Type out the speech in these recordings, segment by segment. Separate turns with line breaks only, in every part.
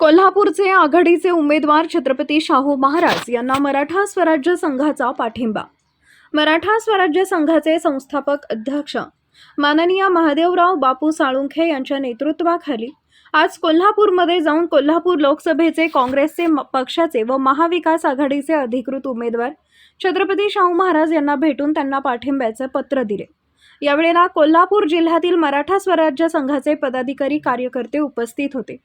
कोल्हापूरचे आघाडीचे उमेदवार छत्रपती शाहू महाराज यांना मराठा स्वराज्य संघाचा पाठिंबा. मराठा स्वराज्य संघाचे संस्थापक अध्यक्ष माननीय महादेवराव बापू साळुंखे यांच्या नेतृत्वाखाली आज कोल्हापूरमध्ये जाऊन कोल्हापूर लोकसभेचे काँग्रेसचे पक्षाचे व महाविकास आघाडीचे अधिकृत उमेदवार छत्रपती शाहू महाराज यांना भेटून त्यांना पाठिंब्याचे पत्र दिले. यावेळेला कोल्हापूर जिल्ह्यातील मराठा स्वराज्य संघाचे पदाधिकारी कार्यकर्ते उपस्थित होते.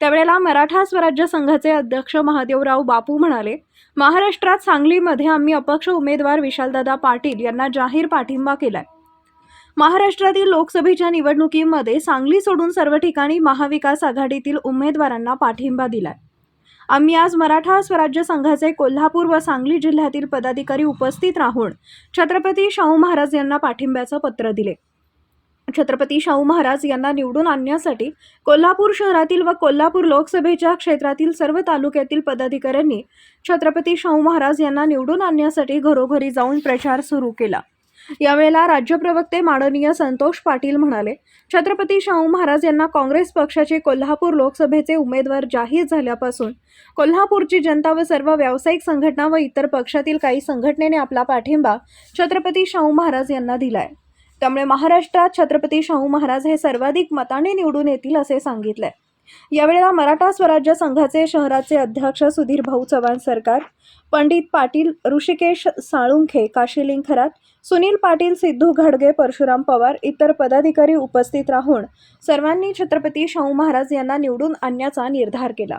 त्यावेळेला मराठा स्वराज्य संघाचे अध्यक्ष महादेवराव बापू म्हणाले महाराष्ट्रात सांगलीमध्ये आम्ही अपक्ष उमेदवार विशालदादा पाटील यांना जाहीर पाठिंबा केलाय. महाराष्ट्रातील लोकसभेच्या निवडणुकीमध्ये सांगली सोडून सर्व ठिकाणी महाविकास आघाडीतील उमेदवारांना पाठिंबा दिलाय. आम्ही आज मराठा स्वराज्य संघाचे कोल्हापूर व सांगली जिल्ह्यातील पदाधिकारी उपस्थित राहून छत्रपती शाहू महाराज यांना पाठिंब्याचं पत्र दिले. छत्रपती शाहू महाराज यांना निवडून आणण्यासाठी कोल्हापूर शहरातील व कोल्हापूर लोकसभेच्या क्षेत्रातील सर्व तालुक्यातील पदाधिकाऱ्यांनी छत्रपती शाहू महाराज यांना निवडून आणण्यासाठी घरोघरी जाऊन प्रचार सुरू केला. यावेळेला राज्य प्रवक्ते माननीय संतोष पाटील म्हणाले छत्रपती शाहू महाराज यांना काँग्रेस पक्षाचे कोल्हापूर लोकसभेचे उमेदवार जाहीर झाल्यापासून कोल्हापूरची जनता व सर्व व्यावसायिक संघटना व इतर पक्षातील काही संघटनेने आपला पाठिंबा छत्रपती शाहू महाराज यांना दिलाय. त्यामुळे महाराष्ट्रात छत्रपती शाहू महाराज हे सर्वाधिक मताने निवडून येतील असे सांगितले यावेळेला मराठा स्वराज्य संघाचे शहराचे अध्यक्ष सुधीर भाऊ चव्हाण सरकार पंडित पाटील ऋषिकेश साळुंखे काशीलिंग खरात सुनील पाटील सिद्धू घडगे परशुराम पवार इतर पदाधिकारी उपस्थित राहून सर्वांनी छत्रपती शाहू महाराज यांना निवडून आणण्याचा निर्धार केला.